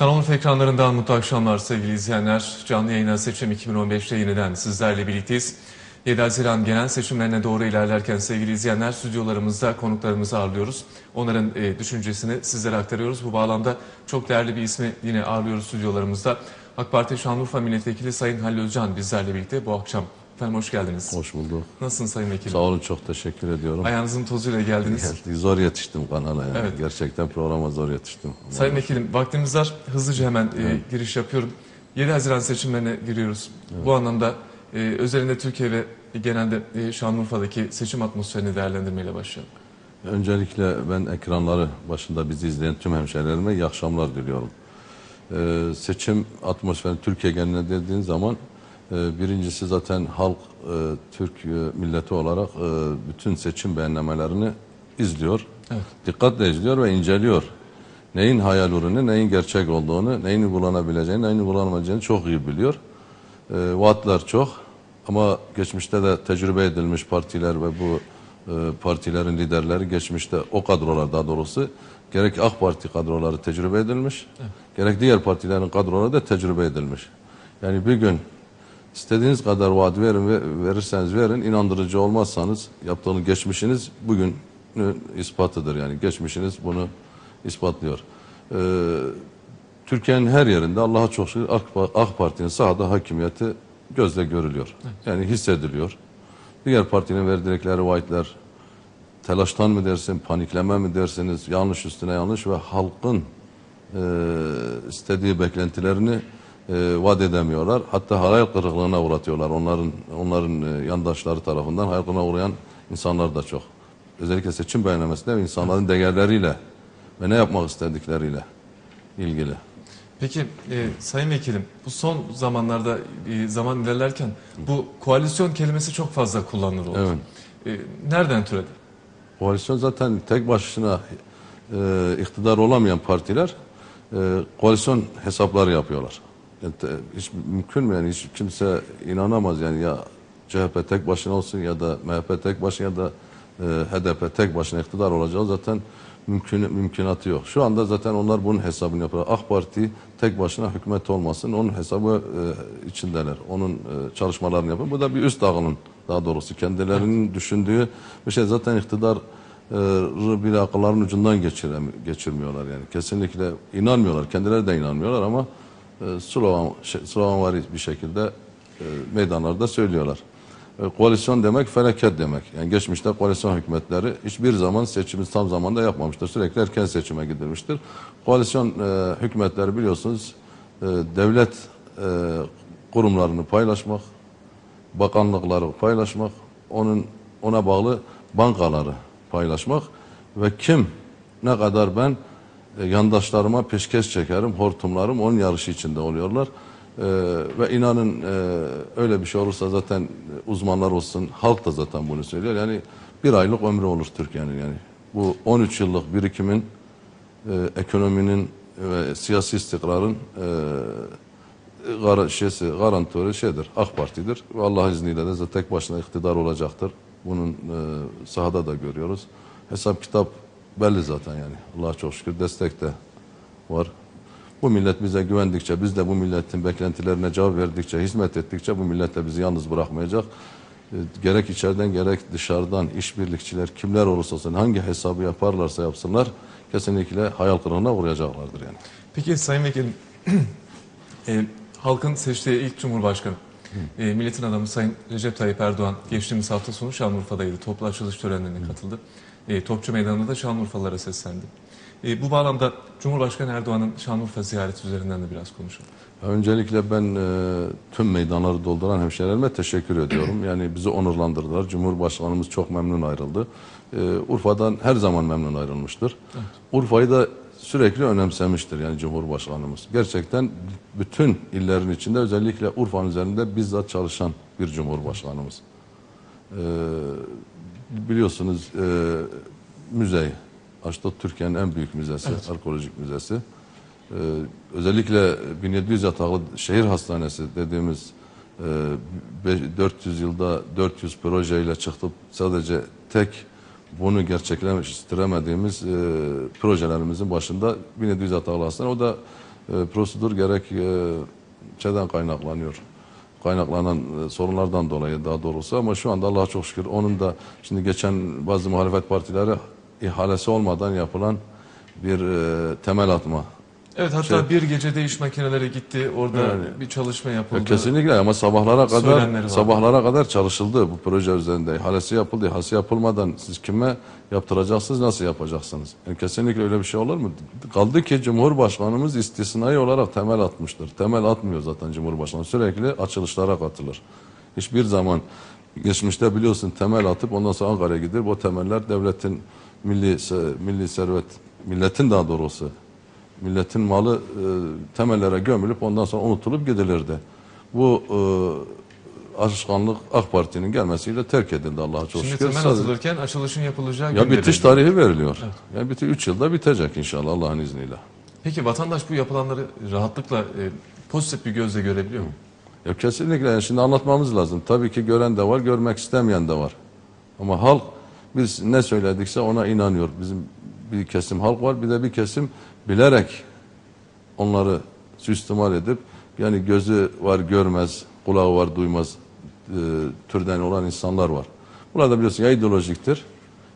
Kanal ekranlarından mutlu akşamlar sevgili izleyenler. Canlı yayına seçim 2015'te yeniden sizlerle birlikteyiz. 7 Haziran genel seçimlerine doğru ilerlerken sevgili izleyenler stüdyolarımızda konuklarımızı ağırlıyoruz. Onların e, düşüncesini sizlere aktarıyoruz. Bu bağlamda çok değerli bir ismi yine ağırlıyoruz stüdyolarımızda. AK Parti Şanlıurfa Milletvekili Sayın Halil Özcan bizlerle birlikte bu akşam. Efendim hoş geldiniz. Hoş bulduk. Nasılsınız Sayın Vekilim? Sağ olun çok teşekkür ediyorum. Ayağınızın tozuyla geldiniz. Geldik, Zor yetiştim kanala yani. Evet. Gerçekten programa zor yetiştim. Sayın Vekilim vaktimiz var. Hızlıca hemen e, giriş yapıyorum. 7 Haziran seçimlerine giriyoruz. Bu anlamda e, özelinde Türkiye ve genelde e, Şanlıurfa'daki seçim atmosferini değerlendirmeyle başlayalım. Öncelikle ben ekranları başında bizi izleyen tüm hemşehrilerime iyi akşamlar diliyorum. Ee, seçim atmosferi Türkiye geneline dediğin zaman e, birincisi zaten halk e, Türk e, milleti olarak e, bütün seçim beğenlemelerini izliyor. Evet. Dikkatle izliyor ve inceliyor. Neyin hayal ürünü, neyin gerçek olduğunu, neyin uygulanabileceğini, neyin uygulanamayacağını çok iyi biliyor. E, vaatler çok ama geçmişte de tecrübe edilmiş partiler ve bu partilerin liderleri geçmişte o kadrolar daha doğrusu gerek AK Parti kadroları tecrübe edilmiş, gerek diğer partilerin kadroları da tecrübe edilmiş. Yani bir gün istediğiniz kadar vaat verin ve verirseniz verin, inandırıcı olmazsanız yaptığınız geçmişiniz bugün ispatıdır yani geçmişiniz bunu ispatlıyor. Ee, Türkiye'nin her yerinde Allah'a çok şükür AK, Parti'nin sahada hakimiyeti gözle görülüyor. Yani hissediliyor. Diğer partinin verdikleri vaatler telaştan mı dersin, panikleme mi dersiniz, yanlış üstüne yanlış ve halkın e, istediği beklentilerini vaat edemiyorlar. Hatta hayal kırıklığına uğratıyorlar. Onların onların e, yandaşları tarafından hayal kırıklığına uğrayan insanlar da çok. Özellikle seçim beyanlamesinde ve insanların değerleriyle ve ne yapmak istedikleriyle ilgili. Peki e, Sayın Vekilim bu son zamanlarda e, zaman ilerlerken bu koalisyon kelimesi çok fazla kullanılır oldu. Evet. E, nereden türedi? Koalisyon zaten tek başına e, iktidar olamayan partiler e, koalisyon hesapları yapıyorlar. Te- hiç mümkün mü yani hiç kimse inanamaz yani ya CHP tek başına olsun ya da MHP tek başına ya da e, HDP tek başına iktidar olacağı zaten mümkün mümkünatı yok. Şu anda zaten onlar bunun hesabını yapıyor. AK Parti tek başına hükümet olmasın onun hesabı e, içindeler. Onun e, çalışmalarını yapıyor. Bu da bir üst dağılım daha doğrusu kendilerinin düşündüğü bir şey zaten iktidar e, bile akılların ucundan geçirem, geçirmiyorlar yani. Kesinlikle inanmıyorlar. Kendileri de inanmıyorlar ama e, slogan, şey, sloganvari bir şekilde e, meydanlarda söylüyorlar. E, koalisyon demek felaket demek. Yani geçmişte koalisyon hükümetleri hiçbir zaman seçimi tam zamanda yapmamıştır. Sürekli erken seçime gidilmiştir. Koalisyon e, hükümetleri biliyorsunuz e, devlet kurumlarını paylaşmak, bakanlıkları paylaşmak, onun ona bağlı bankaları paylaşmak ve kim ne kadar ben e, yandaşlarıma peşkeş çekerim, hortumlarım onun yarışı içinde oluyorlar. E, ve inanın e, öyle bir şey olursa zaten uzmanlar olsun, halk da zaten bunu söylüyor. Yani bir aylık ömrü olur Türkiye'nin yani. Bu 13 yıllık birikimin, e, ekonominin ve siyasi istikrarın e, gar şeysi, garantörü şeydir, AK Parti'dir. Ve Allah izniyle de tek başına iktidar olacaktır. Bunun e, sahada da görüyoruz. Hesap kitap belli zaten yani. Allah'a çok şükür destek de var. Bu millet bize güvendikçe, biz de bu milletin beklentilerine cevap verdikçe, hizmet ettikçe bu millet de bizi yalnız bırakmayacak. E, Gerek içeriden gerek dışarıdan işbirlikçiler kimler olursa olsun hangi hesabı yaparlarsa yapsınlar kesinlikle hayal kırıklığına uğrayacaklardır yani. Peki Sayın Vekilim, e, halkın seçtiği ilk Cumhurbaşkanı, e, milletin adamı Sayın Recep Tayyip Erdoğan geçtiğimiz hafta sonu Şanlıurfa'daydı. Toplu açılış törenlerine katıldı. E, Topçu Meydanı'nda da Şanlıurfalılara seslendi. E, bu bağlamda Cumhurbaşkanı Erdoğan'ın Şanlıurfa ziyareti üzerinden de biraz konuşalım. Öncelikle ben e, tüm meydanları dolduran hemşehrilerime teşekkür ediyorum. Yani bizi onurlandırdılar. Cumhurbaşkanımız çok memnun ayrıldı. E, Urfa'dan her zaman memnun ayrılmıştır. Urfa'yı da sürekli önemsemiştir yani Cumhurbaşkanımız. Gerçekten bütün illerin içinde özellikle Urfa'nın üzerinde bizzat çalışan bir Cumhurbaşkanımız. E, biliyorsunuz e, müze, Aşta Türkiye'nin en büyük müzesi, arkeolojik müzesi. Ee, özellikle 1700 yataklı şehir hastanesi dediğimiz e, be- 400 yılda 400 projeyle çıktıp sadece tek bunu gerçekleştiremediğimiz e, projelerimizin başında 1700 yataklı hastane. O da e, prosedür gerek e, şeyden kaynaklanıyor. Kaynaklanan e, sorunlardan dolayı daha doğrusu. Ama şu anda Allah'a çok şükür onun da şimdi geçen bazı muhalefet partileri ihalesi olmadan yapılan bir e, temel atma Evet hatta Şey- bir gecede iş makineleri gitti. Orada Yani- bir çalışma yapıldı. Ya kesinlikle ama sabahlara kadar sabahlara kadar çalışıldı bu proje üzerinde. İhalesi yapıldı. İhalesi yapılmadan siz kime yaptıracaksınız, nasıl yapacaksınız? Yani kesinlikle öyle bir şey olur mu? Kaldı ki Cumhurbaşkanımız istisnai olarak temel atmıştır. Temel atmıyor zaten Cumhurbaşkanı. Sürekli açılışlara katılır. Hiçbir zaman geçmişte biliyorsun temel atıp ondan sonra Ankara'ya gider. Bu temeller devletin milli milli servet, milletin daha doğrusu milletin malı e, temellere gömülüp ondan sonra unutulup gidilirdi. Bu e, alışkanlık AK Parti'nin gelmesiyle terk edildi Allah'a çok Şimdi şükür. temel Sadece- atılırken açılışın yapılacağı ya bitiş belirlendi. tarihi veriliyor. Yani biti 3 yılda bitecek inşallah Allah'ın izniyle. Peki vatandaş bu yapılanları rahatlıkla e, pozitif bir gözle görebiliyor mu? Ya kesinlikle yani şimdi anlatmamız lazım. Tabii ki gören de var, görmek istemeyen de var. Ama halk biz ne söyledikse ona inanıyor. Bizim bir kesim halk var, bir de bir kesim bilerek onları süstimal edip yani gözü var görmez, kulağı var duymaz e, türden olan insanlar var. Bunlar da biliyorsun ya ideolojiktir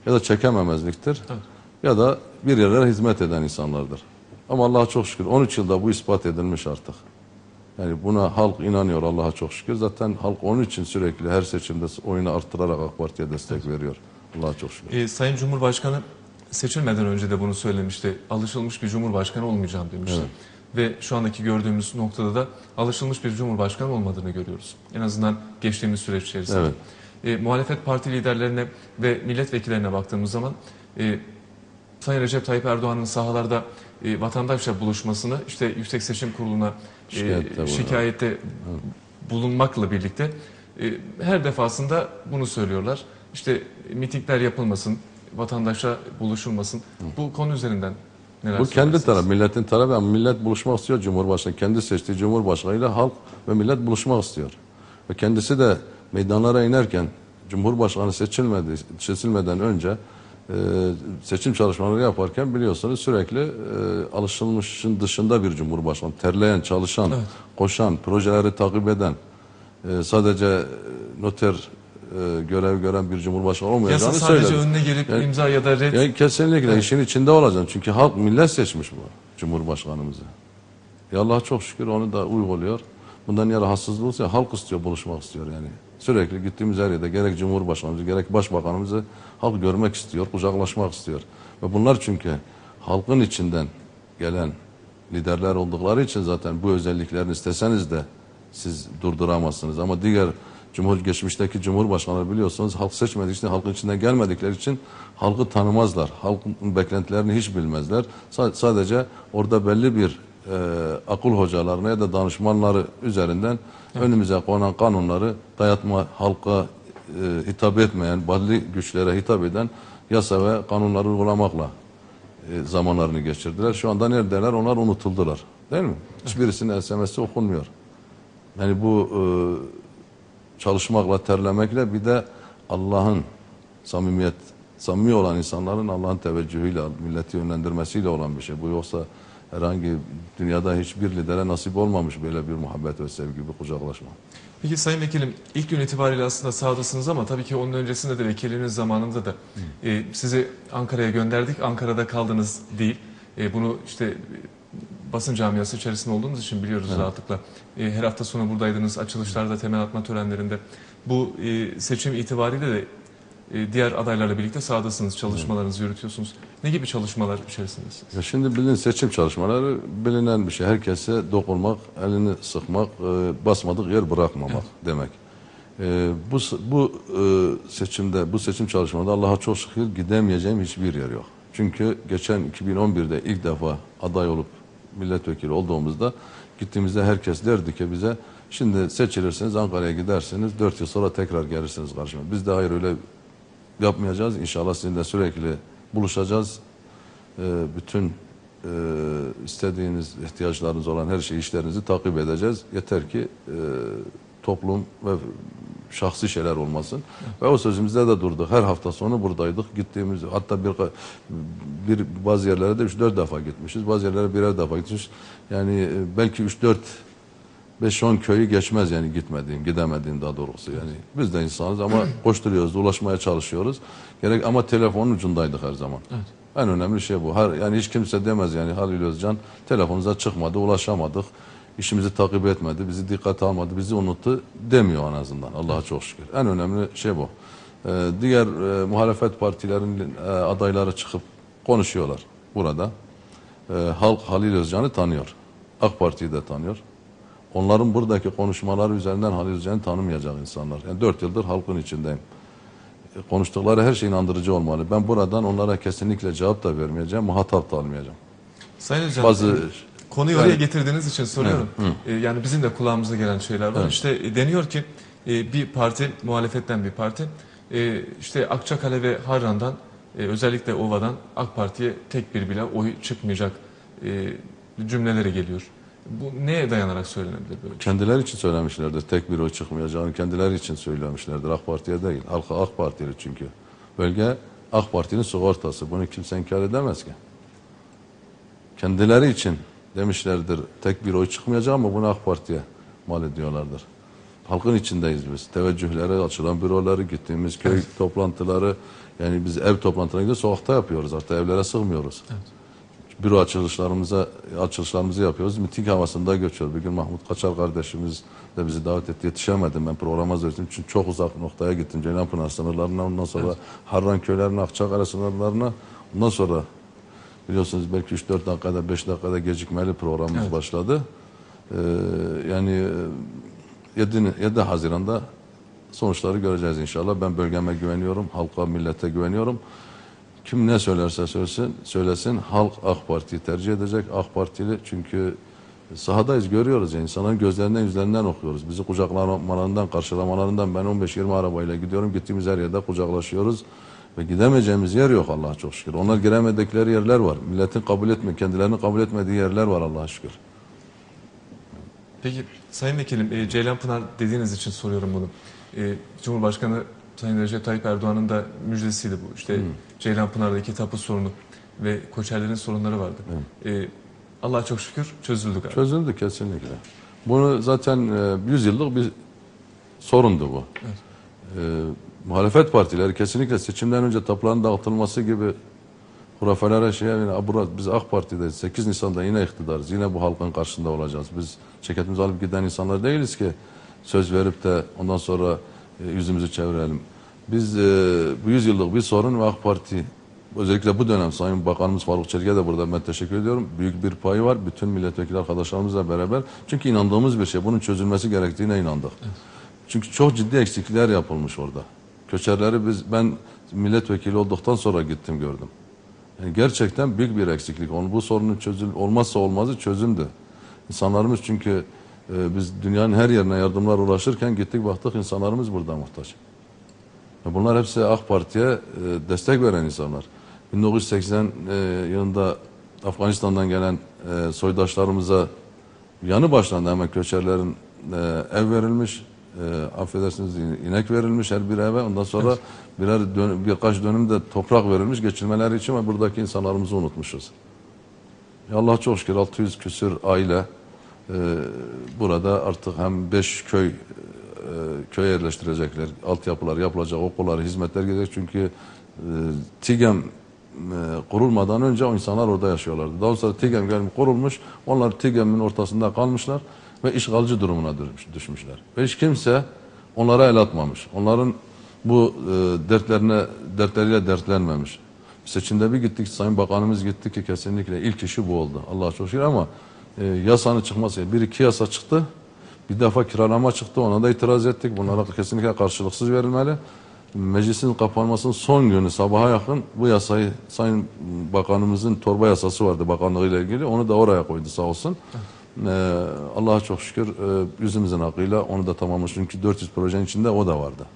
ya da çekememezliktir Evet. ya da bir yerlere hizmet eden insanlardır. Ama Allah'a çok şükür 13 yılda bu ispat edilmiş artık. Yani buna halk inanıyor Allah'a çok şükür. Zaten halk onun için sürekli her seçimde oyunu arttırarak AK Parti'ye destek veriyor. Allah'a çok şükür. E, Sayın Cumhurbaşkanı seçilmeden önce de bunu söylemişti. Alışılmış bir cumhurbaşkanı olmayacağım demişti. Ve şu andaki gördüğümüz noktada da alışılmış bir cumhurbaşkanı olmadığını görüyoruz. En azından geçtiğimiz süreç içerisinde. Evet. E, muhalefet parti liderlerine ve milletvekillerine baktığımız zaman e, Sayın Recep Tayyip Erdoğan'ın sahalarda e, vatandaşla buluşmasını işte Yüksek Seçim Kurulu'na e, şikayette bulunmakla birlikte e, her defasında bunu söylüyorlar. İşte mitingler yapılmasın, vatandaşla buluşulmasın. Bu konu üzerinden neler Bu kendi tarafı, milletin tarafı ama millet buluşmak istiyor Cumhurbaşkanı. Kendi seçtiği Cumhurbaşkanıyla halk ve millet buluşmak istiyor. Ve kendisi de meydanlara inerken Cumhurbaşkanı seçilmedi, seçilmeden önce e, seçim çalışmaları yaparken biliyorsunuz sürekli e, alışılmışın dışında bir Cumhurbaşkanı. Terleyen, çalışan, koşan, projeleri takip eden, e, sadece e, noter e, görev gören bir Cumhurbaşkanı Yasa olmayacağını sadece söyledi. önüne gelip Yani- imza ya da red yani kesinlikle işin içinde olacaksın. Çünkü halk millet seçmiş bu Cumhurbaşkanımızı. Ya Allah çok şükür onu da uyguluyor. Bundan ya rahatsızlığı olsa halk istiyor, buluşmak istiyor yani. Sürekli gittiğimiz her yerde gerek Cumhurbaşkanımızı gerek Başbakanımızı halk görmek istiyor, kucaklaşmak istiyor. Ve bunlar çünkü halkın içinden gelen liderler oldukları için zaten bu özelliklerini isteseniz de siz durduramazsınız. Ama diğer Cumhur geçmişteki cumhurbaşkanları biliyorsunuz halk seçmediği için halkın içinden gelmedikleri için halkı tanımazlar. Halkın beklentilerini hiç bilmezler. Sa- sadece orada belli bir e, akıl hocalarına ya da danışmanları üzerinden önümüze konan kanunları dayatma halka e, hitap etmeyen, belli güçlere hitap eden yasa ve kanunları uygulamakla e, zamanlarını geçirdiler. Şu anda neredeler? Onlar unutuldular. Değil mi? Hiçbirisinin SMS'i okunmuyor. Yani bu e, çalışmakla, terlemekle bir de Allah'ın samimiyet, samimi olan insanların Allah'ın teveccühüyle, milleti yönlendirmesiyle olan bir şey. Bu yoksa herhangi dünyada hiçbir lidere nasip olmamış böyle bir muhabbet ve sevgi, bir kucaklaşma. Peki Sayın Vekilim ilk gün itibariyle aslında sahadasınız ama tabii ki onun öncesinde de vekiliniz zamanında da e, sizi Ankara'ya gönderdik. Ankara'da kaldınız değil. E, bunu işte basın camiası içerisinde olduğunuz için biliyoruz rahatlıkla. E, her hafta sonu buradaydınız. Açılışlarda, temel atma törenlerinde. Bu e, seçim itibariyle de e, diğer adaylarla birlikte sahadasınız. Çalışmalarınızı yürütüyorsunuz. Ne gibi çalışmalar içerisindesiniz? Ya şimdi bilin seçim çalışmaları bilinen bir şey. Herkese dokunmak, elini sıkmak, e, basmadık yer bırakmamak demek. E, bu bu e, seçimde, bu seçim çalışmada Allah'a çok şükür gidemeyeceğim hiçbir yer yok. Çünkü geçen 2011'de ilk defa aday olup milletvekili olduğumuzda gittiğimizde herkes derdi ki bize şimdi seçilirsiniz Ankara'ya gidersiniz 4 yıl sonra tekrar gelirsiniz karşıma. Biz de hayır öyle yapmayacağız. İnşallah sizinle sürekli buluşacağız. Ee, bütün e, istediğiniz, ihtiyaçlarınız olan her şeyi, işlerinizi takip edeceğiz. Yeter ki e, toplum ve şahsi şeyler olmasın. Ve o sözümüzde de durduk. Her hafta sonu buradaydık. Gittiğimiz hatta bir, bir bazı yerlere de 3-4 defa gitmişiz. Bazı yerlere birer defa gitmişiz. Yani e, belki 3-4 5-10 köyü geçmez yani gitmediğim, gidemediğim daha doğrusu yani. Biz de insanız ama koşturuyoruz, ulaşmaya çalışıyoruz. Gerek ama telefonun ucundaydık her zaman. En önemli şey bu. Her, yani hiç kimse demez yani Halil Özcan telefonumuza çıkmadı, ulaşamadık. İşimizi takip etmedi, bizi dikkate almadı, bizi unuttu demiyor en azından. Allah'a çok şükür. En önemli şey bu. Ee, diğer e, muhalefet partilerinin e, adayları çıkıp konuşuyorlar burada. Ee, halk Halil Özcan'ı tanıyor. AK Parti'yi de tanıyor. Onların buradaki konuşmaları üzerinden Halil Özcan'ı tanımayacak insanlar. Yani dört yıldır halkın içindeyim. E, Konuştukları her şey inandırıcı olmalı. Ben buradan onlara kesinlikle cevap da vermeyeceğim, muhatap da almayacağım. Sayın Hocam, Bazı e, konuyu oraya getirdiğiniz için soruyorum. E, Yani bizim de kulağımıza gelen şeyler var. Evet. İşte e, deniyor ki e, bir parti, muhalefetten bir parti, e, işte Akçakale ve Harran'dan, e, özellikle Ova'dan AK Parti'ye tek bir bile oy çıkmayacak e, cümleleri geliyor. Bu neye dayanarak söylenebilir böyle? kendileri için söylemişlerdir. Tek bir oy çıkmayacağını kendileri için söylemişlerdir. AK Parti'ye değil. Halka AK Parti'li çünkü. Bölge AK Parti'nin sigortası. Bunu kimse inkar edemez ki. Kendileri için demişlerdir. Tek bir oy çıkmayacak ama bunu AK Parti'ye mal ediyorlardır. Halkın içindeyiz biz. Teveccühleri, açılan büroları, gittiğimiz köy toplantıları, yani biz ev toplantılarına gidiyoruz, sokakta yapıyoruz artık evlere sığmıyoruz. Büro açılışlarımıza açılışlarımızı yapıyoruz. Miting havasında geçiyor. Bir gün Mahmut Kaçar kardeşimiz de bizi davet etti. Yetişemedim ben programa zeytim çünkü çok uzak noktaya gittim. Ceylanpınar sınırlarına ondan sonra Harran köylerine, Akçakale sınırlarına ondan sonra biliyorsunuz belki 3-4 dakikada 5 dakikada gecikmeli programımız Evet. başladı. Ee, yani e, 7, 7 Haziran'da sonuçları göreceğiz inşallah. Ben bölgeme güveniyorum, halka, millete güveniyorum. Kim ne söylerse söylesin, söylesin halk AK Parti'yi tercih edecek. AK Partili çünkü sahadayız görüyoruz ya insanların gözlerinden yüzlerinden okuyoruz. Bizi kucaklamalarından, karşılamalarından ben 15-20 arabayla gidiyorum. Gittiğimiz her yerde kucaklaşıyoruz. Ve gidemeyeceğimiz yer yok Allah'a çok şükür. Onlar giremedikleri yerler var. Milletin kabul etme, kendilerini kabul etmediği yerler var Allah'a şükür. Peki Sayın Vekilim, e, Ceylanpınar dediğiniz için soruyorum bunu. E, Cumhurbaşkanı Sayın Recep Tayyip Erdoğan'ın da müjdesiydi bu. İşte Ceylanpınar'daki tapu sorunu ve koçerlerin sorunları vardı. E, Allah'a çok şükür çözüldü galiba. Çözüldü kesinlikle. Bunu zaten e, 100 yıllık bir sorundu bu. Evet. E, muhalefet partileri kesinlikle seçimden önce tapuların dağıtılması gibi hurafelere şey yani "Aa, bura- biz AK Parti'deyiz. 8 Nisan'da yine iktidarız. Yine bu halkın karşısında olacağız. Biz ceketimizi alıp giden insanlar değiliz ki söz verip de ondan sonra e, yüzümüzü çevirelim. Biz e, bu 100 yıllık bir sorun ve AK Parti özellikle bu dönem Sayın Bakanımız Faruk Çelik'e de burada ben teşekkür ediyorum. Büyük bir payı var. Bütün milletvekili arkadaşlarımızla beraber. Çünkü inandığımız bir şey. Bunun çözülmesi gerektiğine inandık. Çünkü çok ciddi eksiklikler yapılmış orada. Köçerleri biz ben milletvekili olduktan sonra gittim gördüm. Yani gerçekten büyük bir eksiklik. Onu bu sorunun çözül olmazsa olmazı çözümdü. İnsanlarımız çünkü e, biz dünyanın her yerine yardımlar ulaşırken gittik baktık insanlarımız burada muhtaç. Ya Bunlar hepsi AK Parti'ye e, destek veren insanlar. 1980 e, yılında Afganistan'dan gelen e, soydaşlarımıza yanı başlandı hemen köçerlerin e, ev verilmiş, e, affedersiniz inek verilmiş her bir eve. Ondan sonra birer dön- birkaç dönüm de toprak verilmiş geçirmeleri için ve buradaki insanlarımızı unutmuşuz. Ya Allah çok şükür 600 küsür aile e, burada artık hem 5 köy e, köye yerleştirecekler. Altyapılar yapılacak, okullar, hizmetler gelecek. Çünkü e, TİGEM e, kurulmadan önce o insanlar orada yaşıyorlardı. Daha sonra TİGEM gelmiş kurulmuş. Onlar TİGEM'in ortasında kalmışlar ve işgalci durumuna düşmüş- düşmüşler. Hiç kimse onlara el atmamış. Onların bu e, dertlerine dertleriyle dertlenmemiş. Seçimde bir gittik, Sayın Bakanımız gitti ki kesinlikle ilk işi bu oldu. Allah'a çok şükür ama e, yasanın çıkması, bir iki yasa çıktı. Bir defa kiralama çıktı, ona da itiraz ettik. Bunlara kesinlikle karşılıksız verilmeli. Meclisin kapanmasının son günü sabaha yakın bu yasayı Sayın Bakanımızın torba yasası vardı bakanlığıyla ilgili. Onu da oraya koydu sağ olsun. Ee, Allah'a çok şükür e, yüzümüzün hakkıyla onu da tamamlamış. Çünkü 400 projenin içinde o da vardı.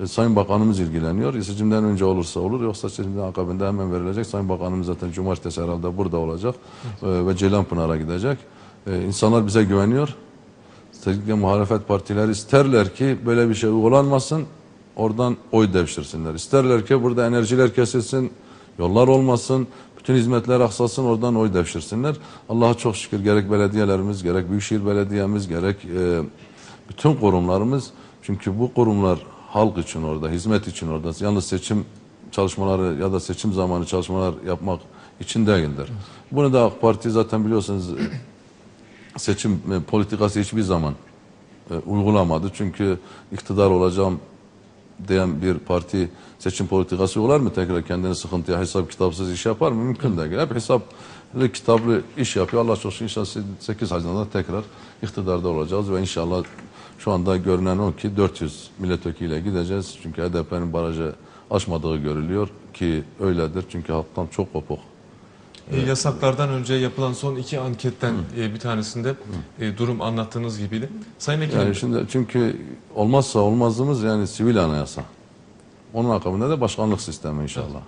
E, Sayın Bakanımız ilgileniyor. Seçimden önce olursa olur yoksa seçimden akabinde hemen verilecek. Sayın Bakanımız zaten cumartesi herhalde burada olacak E, ve Ceylanpınar'a gidecek. E, insanlar bize güveniyor. özellikle muhalefet partileri isterler ki böyle bir şey uygulanmasın, oradan oy devşirsinler. İsterler ki burada enerjiler kesilsin, yollar olmasın, bütün hizmetler aksasın, oradan oy devşirsinler. Allah'a çok şükür gerek belediyelerimiz, gerek Büyükşehir Belediye'miz, gerek e, bütün kurumlarımız, çünkü bu kurumlar halk için orada, hizmet için orada, yalnız seçim çalışmaları ya da seçim zamanı çalışmalar yapmak için değildir. Bunu da AK Parti zaten biliyorsunuz seçim e, politikası hiçbir zaman e, uygulamadı. Çünkü iktidar olacağım diyen bir parti seçim politikası uygular mı? Tekrar kendini sıkıntıya hesap kitapsız iş yapar mı? Mümkün değil. Hep hesaplı kitaplı iş yapıyor. Allah çok inşallah 8 Haziran'da tekrar iktidarda olacağız ve inşallah şu anda görünen o ki 400 milletvekiliyle gideceğiz. Çünkü HDP'nin barajı aşmadığı görülüyor ki öyledir. Çünkü halktan çok kopuk. E, Yasaklardan önce yapılan son iki anketten e, bir tanesinde e, durum anlattığınız gibiydi. Sayın Vekilim, Yani şimdi çünkü olmazsa olmazımız yani sivil anayasa. Onun akabinde de başkanlık sistemi inşallah.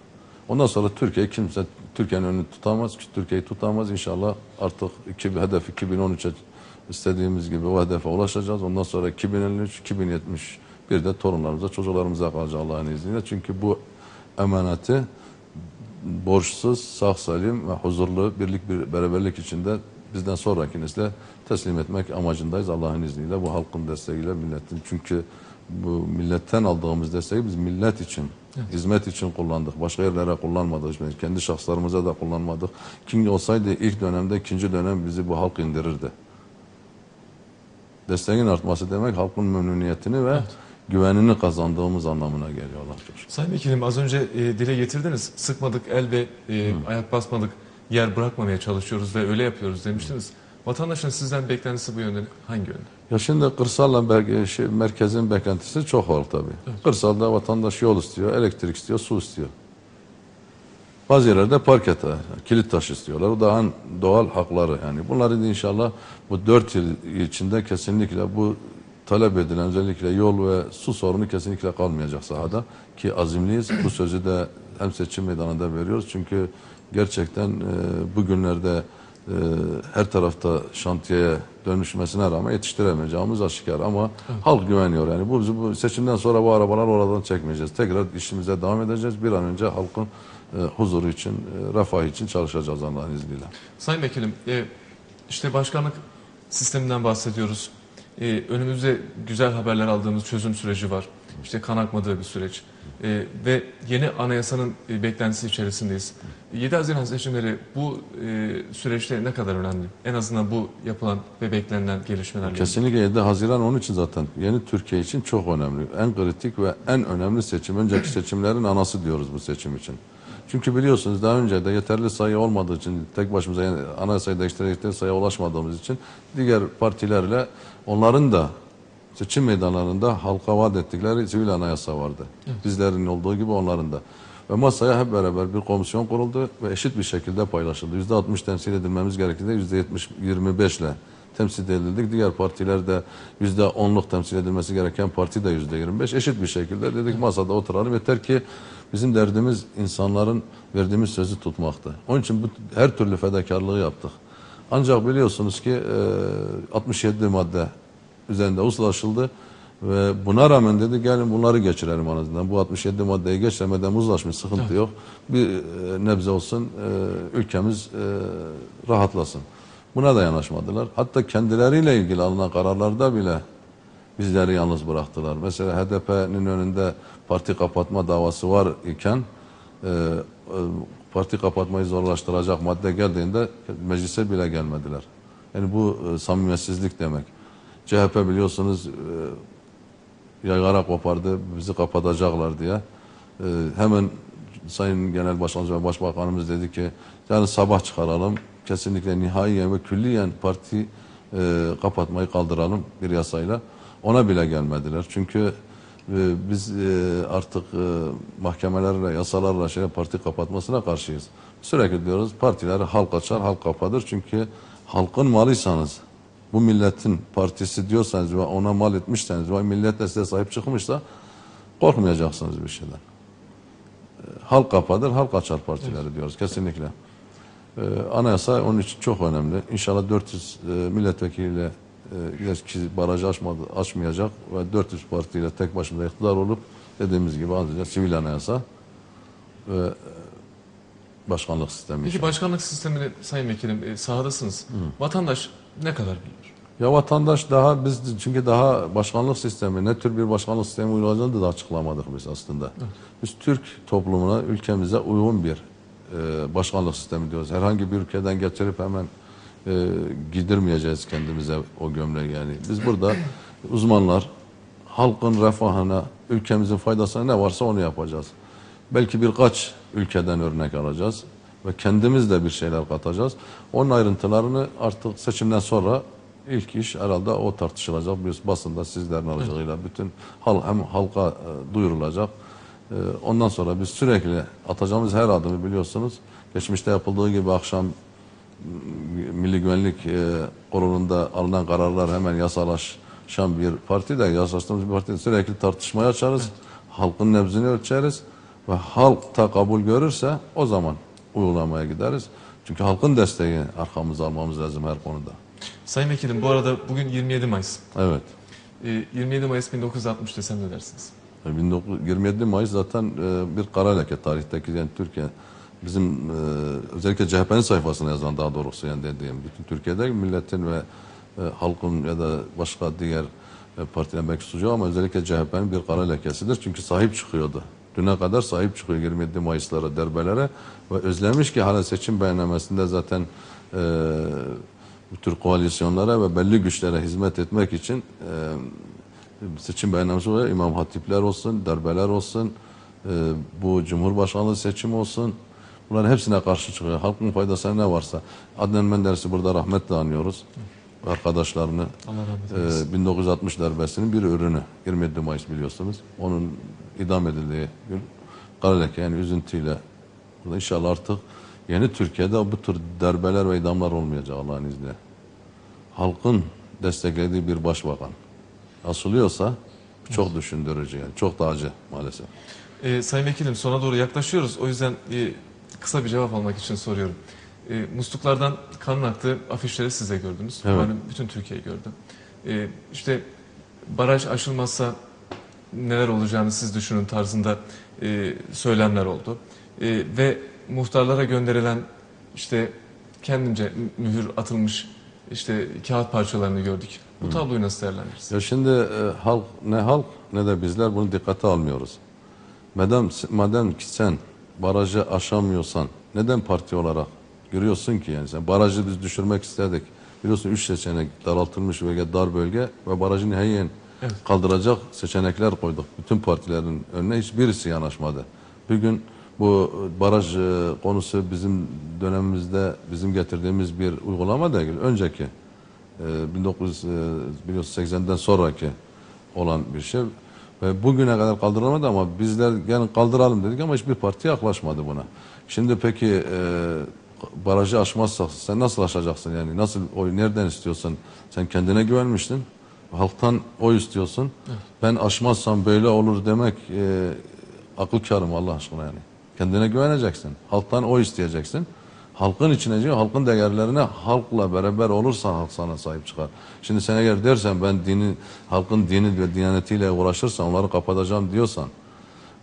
Ondan sonra Türkiye kimse Türkiye'nin önünü tutamaz, Türkiye'yi tutamaz inşallah artık iki, hedef 2013'e istediğimiz gibi o hedefe ulaşacağız. Ondan sonra 2053, 2070 bir de torunlarımıza, çocuklarımıza kalacak Allah'ın izniyle. Çünkü bu emaneti borçsuz, sağ salim ve huzurlu birlik bir beraberlik içinde bizden sonraki nesle teslim etmek amacındayız Allah'ın izniyle. Bu halkın desteğiyle milletin. Çünkü bu milletten aldığımız desteği biz millet için, hizmet için kullandık. Başka yerlere kullanmadık. Biz Kendi şahslarımıza da kullanmadık. Kim olsaydı ilk dönemde, ikinci dönem bizi bu halk indirirdi. Desteğin artması demek halkın memnuniyetini ve güvenini kazandığımız anlamına geliyor Allah çok şükür. Sayın Vekilim az önce e, dile getirdiniz. Sıkmadık el ve e, ayak basmadık yer bırakmamaya çalışıyoruz ve öyle yapıyoruz demiştiniz. Vatandaşın sizden beklentisi bu yönde hangi yönde? Ya şimdi kırsalla şey, merkezin beklentisi çok var tabii. Kırsalda vatandaş yol istiyor, elektrik istiyor, su istiyor. Bazı yerlerde park ete, kilit taş istiyorlar. O da en doğal hakları yani. Bunları inşallah bu dört yıl içinde kesinlikle bu talep edilen özellikle yol ve su sorunu kesinlikle kalmayacak sahada. Ki azimliyiz. Bu sözü de hem seçim meydanında veriyoruz. Çünkü gerçekten e, bugünlerde e, her tarafta şantiyeye dönüşmesine rağmen yetiştiremeyeceğimiz aşikar ama halk güveniyor yani bu, bu seçimden sonra bu arabalar oradan çekmeyeceğiz tekrar işimize devam edeceğiz bir an önce halkın e, huzuru için e, refah için çalışacağız Allah'ın izniyle. Sayın Vekilim, e, işte başkanlık sisteminden bahsediyoruz. E, önümüzde güzel haberler aldığımız çözüm süreci var. İşte kan akmadığı bir süreç. E, ve yeni anayasanın e, beklentisi içerisindeyiz. 7 Haziran seçimleri bu e, süreçte ne kadar önemli? En azından bu yapılan ve beklenilen gelişmelerle. Kesinlikle 7 Haziran onun için zaten yeni Türkiye için çok önemli. En kritik ve en önemli seçim. Önceki seçimlerin anası diyoruz bu seçim için. Çünkü biliyorsunuz daha önce de yeterli sayı olmadığı için tek başımıza yani anayasayı değiştirecek sayıya ulaşmadığımız için diğer partilerle onların da seçim meydanlarında halka vaat ettikleri sivil anayasa vardı. Bizlerin olduğu gibi onların da. Ve masaya hep beraber bir komisyon kuruldu ve eşit bir şekilde paylaşıldı. Yüzde 60 temsil edilmemiz gerektiğinde yüzde 70, 25 ile temsil edildik. Diğer partiler de yüzde 10'luk temsil edilmesi gereken parti de yüzde 25. Eşit bir şekilde dedik masada oturalım. Yeter ki bizim derdimiz insanların verdiğimiz sözü tutmaktı. Onun için bu, her türlü fedakarlığı yaptık. Ancak biliyorsunuz ki e, 67 madde üzerinde uzlaşıldı ve buna rağmen dedi gelin bunları geçirelim en azından. Bu 67 maddeyi geçirmeden uzlaşmış sıkıntı yok. Bir e, nebze olsun e, ülkemiz e, rahatlasın. Buna da yanaşmadılar. Hatta kendileriyle ilgili alınan kararlarda bile bizleri yalnız bıraktılar. Mesela HDP'nin önünde parti kapatma davası var iken e, e, parti kapatmayı zorlaştıracak madde geldiğinde meclise bile gelmediler. Yani bu e, samimiyetsizlik demek. CHP biliyorsunuz e, yaygara kopardı, bizi kapatacaklar diye. E, hemen Sayın Genel Başkanımız ve Başbakanımız dedi ki yani sabah çıkaralım, kesinlikle nihaiyen ve külliyen parti e, kapatmayı kaldıralım bir yasayla. Ona bile gelmediler. Çünkü e, biz e, artık e, mahkemelerle, yasalarla şey, parti kapatmasına karşıyız. Sürekli diyoruz partileri halk açar, halk kapatır. Çünkü halkın malıysanız, bu milletin partisi diyorsanız ve ona mal etmişseniz ve millet de size sahip çıkmışsa korkmayacaksınız bir şeyden. E, halk kapatır, halk açar partileri diyoruz kesinlikle. E, anayasa onun için çok önemli. İnşallah 400 e, milletvekiliyle e, barajı aşmadı, aşmayacak ve 400 partiyle tek başına iktidar olup dediğimiz gibi ancak sivil anayasa ve e, başkanlık sistemi. Peki başkanlık sistemini Sayın Vekilim e, sahadasınız. Vatandaş ne kadar biliyor? Ya vatandaş daha biz çünkü daha başkanlık sistemi ne tür bir başkanlık sistemi uygulayacağını da açıklamadık biz aslında. Biz Türk toplumuna ülkemize uygun bir e, başkanlık sistemi diyoruz. Herhangi bir ülkeden getirip hemen e, giydirmeyeceğiz kendimize o gömleği yani. Biz burada uzmanlar halkın refahına, ülkemizin faydasına ne varsa onu yapacağız. Belki birkaç ülkeden örnek alacağız ve kendimiz de bir şeyler katacağız. Onun ayrıntılarını artık seçimden sonra ilk iş herhalde o tartışılacak. Bir basında sizlerin aracılığıyla bütün hal, hem halka e, duyurulacak. E, ondan sonra biz sürekli atacağımız her adımı biliyorsunuz. Geçmişte yapıldığı gibi akşam Milli Güvenlik e, Kurulu'nda alınan kararlar hemen yasalaşan bir parti de yasalaştığımız bir parti de sürekli tartışmaya açarız. Halkın nebzini ölçeriz ve halk da kabul görürse o zaman uygulamaya gideriz. Çünkü halkın desteği arkamıza almamız lazım her konuda. Sayın Vekilim bu arada bugün 27 Mayıs. Evet. E, 27 Mayıs 1960 desem ne dersiniz? 19 27 Mayıs zaten e, bir kara leke tarihteki yani Türkiye bizim e, özellikle CHP'nin sayfasına yazılan daha doğrusu yani dediğim bütün Türkiye'de milletin ve e, halkın ya da başka diğer e, partilerin belki suçu ama özellikle CHP'nin bir kara lekesidir. Çünkü sahip çıkıyordu. Düne kadar sahip çıkıyor 27 Mayıs'lara, derbelere ve özlemiş ki hala seçim beyannamesinde zaten e, bu tür koalisyonlara ve belli güçlere hizmet etmek için e, seçim beyannamesi oluyor. İmam hatipler olsun, darbeler olsun, e, bu Cumhurbaşkanlığı seçimi olsun. Bunların hepsine karşı çıkıyor. Halkın faydasına ne varsa. Adnan Menderes'i burada rahmetle anıyoruz. Arkadaşlarını. E, 1960 darbesinin bir ürünü. 27 Mayıs biliyorsunuz. Onun idam edildiği gün. Karaleke yani üzüntüyle. Burada İnşallah artık yeni Türkiye'de bu tür darbeler ve idamlar olmayacak Allah'ın izniyle. Halkın desteklediği bir başbakan asılıyorsa çok düşündürücü yani. Çok da acı maalesef. E, Sayın Vekilim sona doğru yaklaşıyoruz. O yüzden e, kısa bir cevap almak için soruyorum. E, musluklardan kanın aktığı afişleri siz de gördünüz. Evet. Bütün Türkiye gördü. E, işte baraj aşılmazsa neler olacağını siz düşünün tarzında e, söylemler oldu. E, ve muhtarlara gönderilen işte kendince mü- mühür atılmış işte kağıt parçalarını gördük. Bu tabloyu nasıl değerlendirirsiniz? Ya şimdi e, halk ne halk ne de bizler bunu dikkate almıyoruz. Madem madem ki sen barajı aşamıyorsan neden parti olarak görüyorsun ki yani sen barajı biz düşürmek istedik. Biliyorsun üç seçenek daraltılmış bölge, dar bölge ve barajı nihayen Evet. kaldıracak seçenekler koyduk. Bütün partilerin önüne hiçbirisi yanaşmadı. Bugün bu baraj e, konusu bizim dönemimizde bizim getirdiğimiz bir uygulama değil. Önceki e, 1980'den sonraki olan bir şey. Ve bugüne kadar kaldırılamadı ama bizler gelin kaldıralım dedik ama hiçbir parti yaklaşmadı buna. Şimdi peki e, barajı aşmazsak sen nasıl aşacaksın yani? Nasıl oy nereden istiyorsun? Sen kendine güvenmiştin. Halktan oy istiyorsun. Ben aşmazsam böyle olur demek e, akıl kârı mı Allah aşkına yani? Kendine güveneceksin. Halktan oy isteyeceksin. Halkın içine gidiyor, halkın değerlerine halkla beraber olursan halk sana sahip çıkar. Şimdi sen eğer dersen ben dini, halkın dini ve diyanetiyle uğraşırsan, onları kapatacağım diyorsan,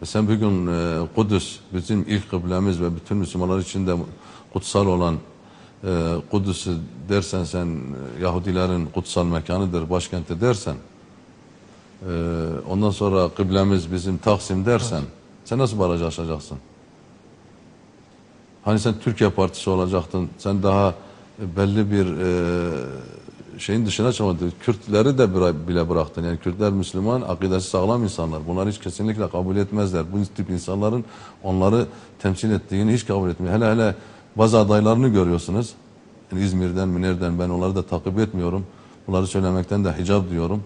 ve sen bugün e, Kudüs, bizim ilk kıblemiz ve bütün Müslümanlar için de kutsal olan e, Kudüs'ü dersen sen e, Yahudilerin kutsal mekanıdır, başkenti dersen, e, ondan sonra kıblemiz bizim Taksim dersen, sen nasıl baraj aşacaksın? Hani sen Türkiye Partisi olacaktın. Sen daha belli bir e, şeyin dışına çıkmadın. Kürtleri de bile bıraktın. Yani Kürtler Müslüman, akidesi sağlam insanlar. Bunları hiç kesinlikle kabul etmezler. Bu tip insanların onları temsil ettiğini hiç kabul etmiyor. Hele hele bazı adaylarını görüyorsunuz. Yani İzmir'den mi ben onları da takip etmiyorum. Bunları söylemekten de hicap diyorum.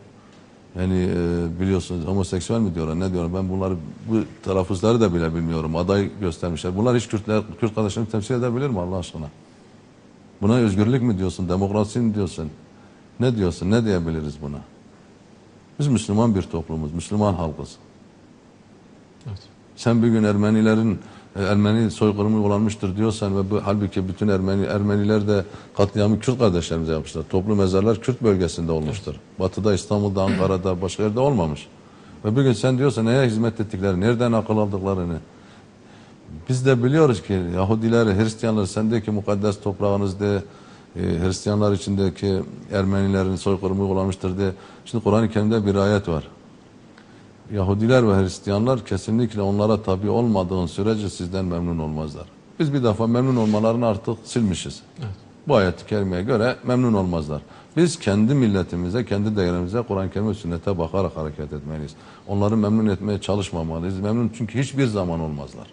Yani e, biliyorsunuz homoseksüel mi diyorlar ne diyorlar ben bunları bu telaffuzları da bile bilmiyorum aday göstermişler. Bunlar hiç Kürtler, Kürt kardeşlerini temsil edebilir mi Allah aşkına? Buna özgürlük mü diyorsun, demokrasi mi diyorsun? Ne diyorsun, ne diyebiliriz buna? Biz Müslüman bir toplumuz, Müslüman halkız. Evet. Sen bir gün Ermenilerin e, Ermeni soykırımı uygulanmıştır diyorsan ve bu halbuki bütün Ermeni Ermeniler de katliamı Kürt kardeşlerimize yapmışlar. Toplu mezarlar Kürt bölgesinde olmuştur. Batı'da, İstanbul'da, Ankara'da, başka yerde olmamış. Ve bugün sen diyorsan neye hizmet ettikleri, nereden akıl aldıklarını. Biz de biliyoruz ki Yahudiler, Hristiyanlar sendeki mukaddes toprağınızda e, Hristiyanlar içindeki Ermenilerin soykırımı uygulamıştır diye. Şimdi Kur'an-ı Kerim'de bir ayet var. Yahudiler ve Hristiyanlar kesinlikle onlara tabi olmadığın sürece sizden memnun olmazlar. Biz bir defa memnun olmalarını artık silmişiz. Bu ayet-i kerimeye göre memnun olmazlar. Biz kendi milletimize, kendi değerimize, Kur'an-ı Kerim ve sünnete bakarak hareket etmeliyiz. Onları memnun etmeye çalışmamalıyız. Memnun çünkü hiçbir zaman olmazlar.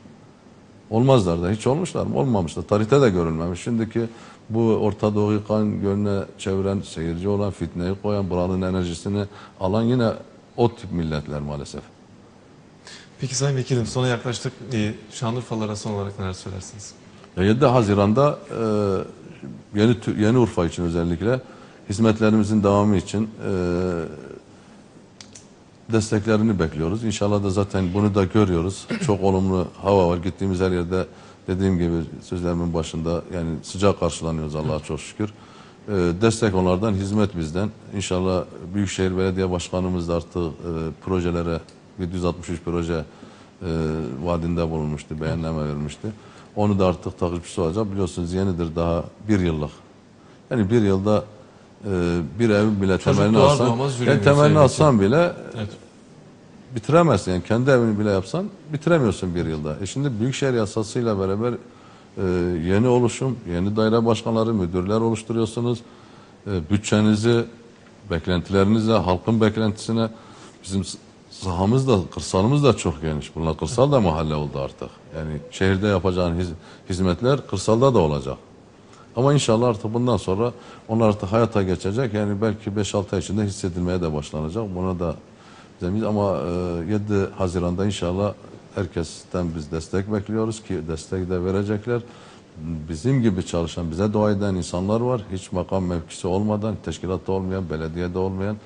Olmazlar da hiç olmuşlar mı? Olmamışlar. Tarihte de görülmemiş. Şimdiki bu Orta Doğu'yu kan gölüne çeviren, seyirci olan, fitneyi koyan, buranın enerjisini alan yine o tip milletler maalesef. Peki Sayın Vekilim sona yaklaştık. Ee, Şanlıurfalılara son olarak neler söylersiniz? Ya 7 Haziran'da e, yeni yeni Urfa için özellikle hizmetlerimizin devamı için e, desteklerini bekliyoruz. İnşallah da zaten bunu da görüyoruz. Çok olumlu hava var. Gittiğimiz her yerde dediğim gibi sözlerimin başında yani sıcak karşılanıyoruz Allah'a çok şükür. E, destek onlardan, hizmet bizden. İnşallah Büyükşehir Belediye Başkanımız da artık e, projelere 763 proje e, vaadinde bulunmuştu, beyanname vermişti. Onu da artık takipçisi olacak. Biliyorsunuz yenidir daha bir yıllık. Yani bir yılda e, bir evin bile Çocuk temelini alsan, yani temelini alsan bile Evet. bitiremezsin. Yani kendi evini bile yapsan bitiremiyorsun bir yılda. E şimdi Büyükşehir Yasası'yla beraber e, yeni oluşum, yeni daire başkanları, müdürler oluşturuyorsunuz. E, bütçenizi, beklentilerinize, halkın beklentisine bizim sahamız da, kırsalımız da çok geniş. Bunlar kırsal da mahalle oldu artık. Yani şehirde yapacağın hiz- hizmetler kırsalda da olacak. Ama inşallah artık bundan sonra onlar artık hayata geçecek. Yani belki 5-6 ay içinde hissedilmeye de başlanacak. Buna da zemin ama e, 7 Haziran'da inşallah herkesten biz destek bekliyoruz ki destek de verecekler. Bizim gibi çalışan, bize dua eden insanlar var. Hiç makam mevkisi olmadan, teşkilatta olmayan, belediyede olmayan.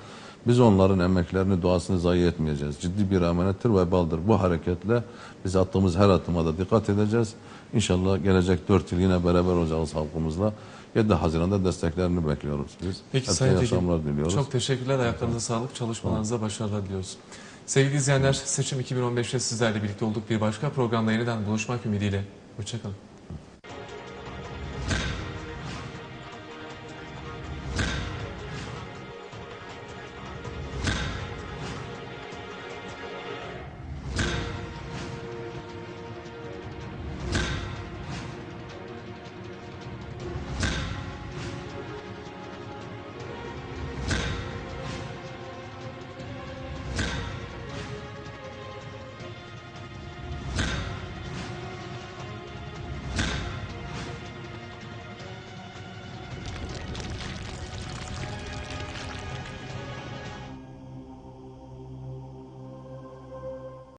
Biz onların emeklerini, duasını zayi etmeyeceğiz. Ciddi bir emanettir ve baldır. Bu hareketle biz attığımız her adıma da dikkat edeceğiz. İnşallah gelecek 4 yıl yine beraber olacağız halkımızla. 7 Haziran'da desteklerini bekliyoruz biz. Peki Sayın çok teşekkürler. Ayaklarınıza sağlık. Çalışmalarınıza başarılar diliyoruz. Sevgili izleyenler seçim 2015'te sizlerle birlikte olduk. Bir başka programda yeniden buluşmak ümidiyle. Hoşçakalın.